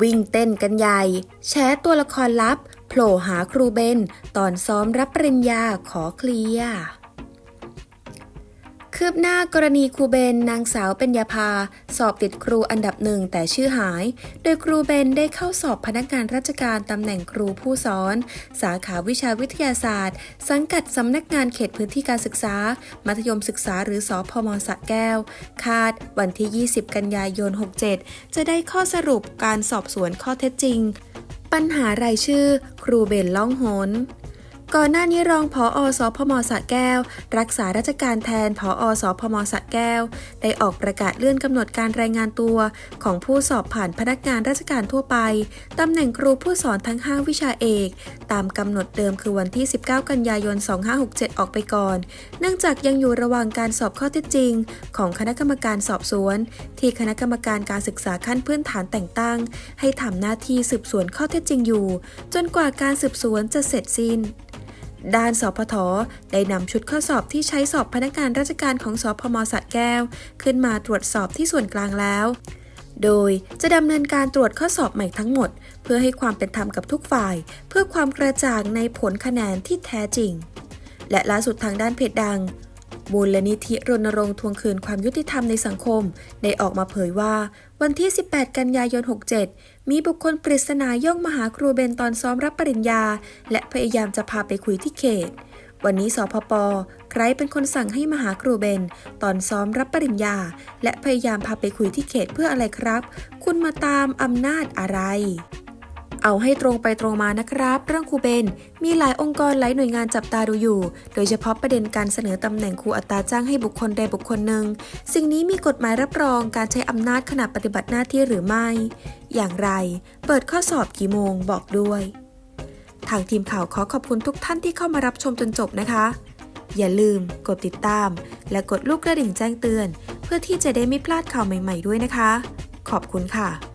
วิ่งเต้นกันใหญ่ แชร์ตัวละครลับ โผล่หาครูเบน ตอนซ้อมรับปริญญาขอเคลียร์ คืบหน้ากรณีครูเบนนางสาวเป็ญญาภา สอบติดครูอันดับหนึ่งแต่ชื่อหาย โดยครูเบนได้เข้าสอบพนักงานราชการตำแหน่งครูผู้สอน สาขาวิชาวิทยาศาสตร์ สังกัดสำนักงานเขตพื้นที่การศึกษา มัธยมศึกษาหรือสอพมสะแก้ว คาดวันที่ 20 กันยายน 67 จะได้ข้อสรุปการสอบสวนข้อเท็จจริง ปัญหารายชื่อ ครูเบนล่องหน ก่อนหน้านี้รองผออสพมสะแก้ว รักษาราชการแทนผออสพมสะแก้ว ได้ออกประกาศเลื่อนกำหนดการรายงานตัว ของผู้สอบผ่านพนักงานราชการทั่วไปตำแหน่งครูผู้สอนทั้ง 5 วิชาเอก ตามกำหนดเดิมคือวันที่ 19 กันยายน 2567 ออกไปก่อน เนื่องจากยังอยู่ระหว่างการสอบข้อเท็จจริง ของคณะกรรมการสอบสวน ที่คณะกรรมการการศึกษาขั้นพื้นฐานแต่งตั้ง ให้ทำหน้าที่สืบสวนข้อเท็จจริงอยู่ จนกว่าการสืบสวนจะเสร็จสิ้น ด้านสพทได้นำชุดข้อสอบที่ใช้สอบพนักงานราชการของสพมสระแก้ว ขึ้นมาตรวจสอบที่ส่วนกลางแล้ว โดยจะดำเนินการตรวจข้อสอบใหม่ทั้งหมด เพื่อให้ความเป็นธรรมกับทุกฝ่าย เพื่อความกระจ่างในผลคะแนนที่แท้จริง และล่าสุดทางด้านเพจดัง มูลนิธิรณรงค์ทวงคืนความยุติธรรมในสังคม ได้ออกมาเผยว่า วันที่ 18 กันยายน 67 มีบุคคลปริศนาย่องมาหาครูเบนตอนซ้อมรับปริญญา และพยายามจะพาไปคุยที่เขต วันนี้สพป ใครเป็นคนสั่งให้มาหาครูเบน ตอนซ้อมรับปริญญา และพยายามพาไปคุยที่เขตเพื่ออะไรครับ คุณมาตามอำนาจอะไร เอาให้ตรงไปตรงมานะครับ เรื่องครูเบน มีหลายองค์กรหลายหน่วยงานจับตาดูอยู่ โดยเฉพาะประเด็นการเสนอตำแหน่งครูอัตราจ้างให้บุคคลใดบุคคลหนึ่ง สิ่งนี้มีกฎหมายรับรองการใช้อำนาจขณะปฏิบัติหน้าที่หรือไม่ อย่างไร เปิดข้อสอบกี่โมงบอกด้วย ทางทีมข่าวขอขอบคุณทุกท่านที่เข้ามารับชมจนจบนะคะ อย่าลืม กดติดตาม และกดลูกกระดิ่งแจ้งเตือน เพื่อที่จะได้ไม่พลาดข่าวใหม่ ๆ ด้วยนะคะ ขอบคุณค่ะ